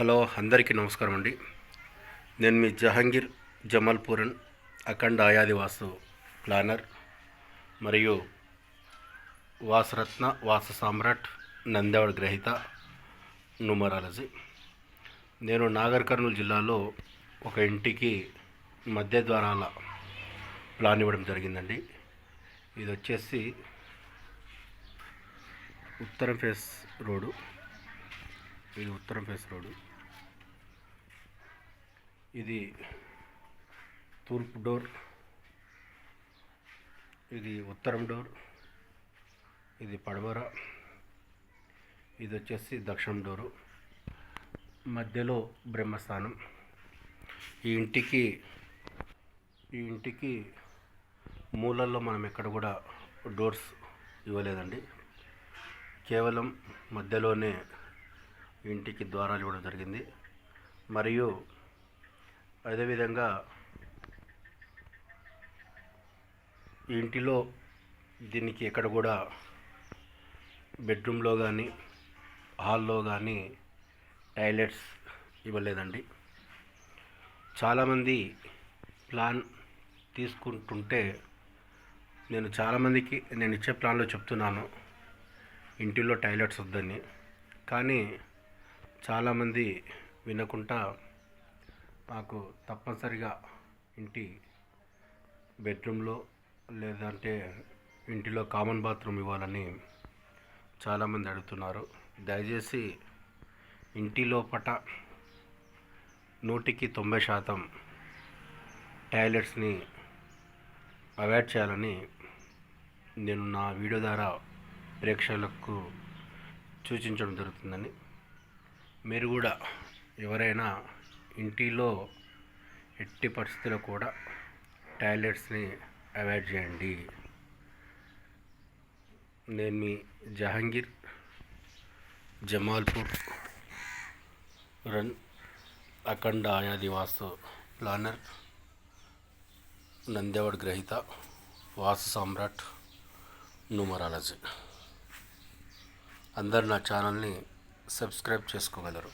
Hello అందరికీ నమస్కారం అండి. నేను మీ జహాంగీర్ జమల్పూరన్ అఖండ ఆయాది వాసు ప్లానర్ మరియు వాసరత్న వాస సామ్రాట్ నందేవాడ గ్రహీత న్యూమరాలజీ నేను నాగర్ కర్నూలు జిల్లాలో ఒక ఇంటికి మధ్య ద్వారాల ప్లాన్ ఇవ్వడం జరిగిందండి. ఇది వచ్చేసి ఉత్తరం ఫేస్ రోడ్డు. ఇది ఉత్తరం ఫేస్ రోడ్డు. ఇది తూర్పు డోర్ ఇది ఉత్తరం డోర్ ఇది పడమర ఇది వచ్చేసి దక్షిణం డోరు. మధ్యలో బ్రహ్మస్థానం. ఈ ఇంటికి ఈ ఇంటికి మూలల్లో మనం ఎక్కడ కూడా డోర్స్ ఇవ్వలేదండి. కేవలం మధ్యలోనే ఇంటికి ద్వారాలు ఇవ్వడం జరిగింది. మరియు అదేవిధంగా ఇంటిలో దీనికి ఎక్కడ కూడా బెడ్రూమ్లో కానీ హాల్లో కానీ టాయిలెట్స్ ఇవ్వలేదండి. చాలామంది ప్లాన్ తీసుకుంటుంటే నేను చాలామందికి నేను ఇచ్చే ప్లాన్లో చెప్తున్నాను ఇంటిలో టాయిలెట్స్ వద్దని. కానీ చాలామంది వినకుండా నాకు తప్పనిసరిగా ఇంటి బెడ్రూమ్లో లేదంటే ఇంటిలో కామన్ బాత్రూమ్ ఇవ్వాలని చాలామంది అడుగుతున్నారు. దయచేసి ఇంటి లోపట నూటికి తొంభై శాతం టాయిలెట్స్ని అవాయిడ్ చేయాలని నేను నా వీడియో ద్వారా ప్రేక్షకులకు సూచించడం జరుగుతుందని మీరు కూడా ఎవరైనా ఇంటిలో ఎట్టి పరిస్థితుల్లో కూడా టాయిలెట్స్ని అవాయిడ్ చేయండి. నేను మీ జహాంగీర్ జమాల్పూర్ రన్ అఖండ ఆయాదివాసు ప్లానర్ నందేవాడ్ గ్రహీత వాసు సామ్రాట్ న్యూమరాలజీ అందరు నా ఛానల్ని సబ్స్క్రైబ్ చేసుకోగలరు.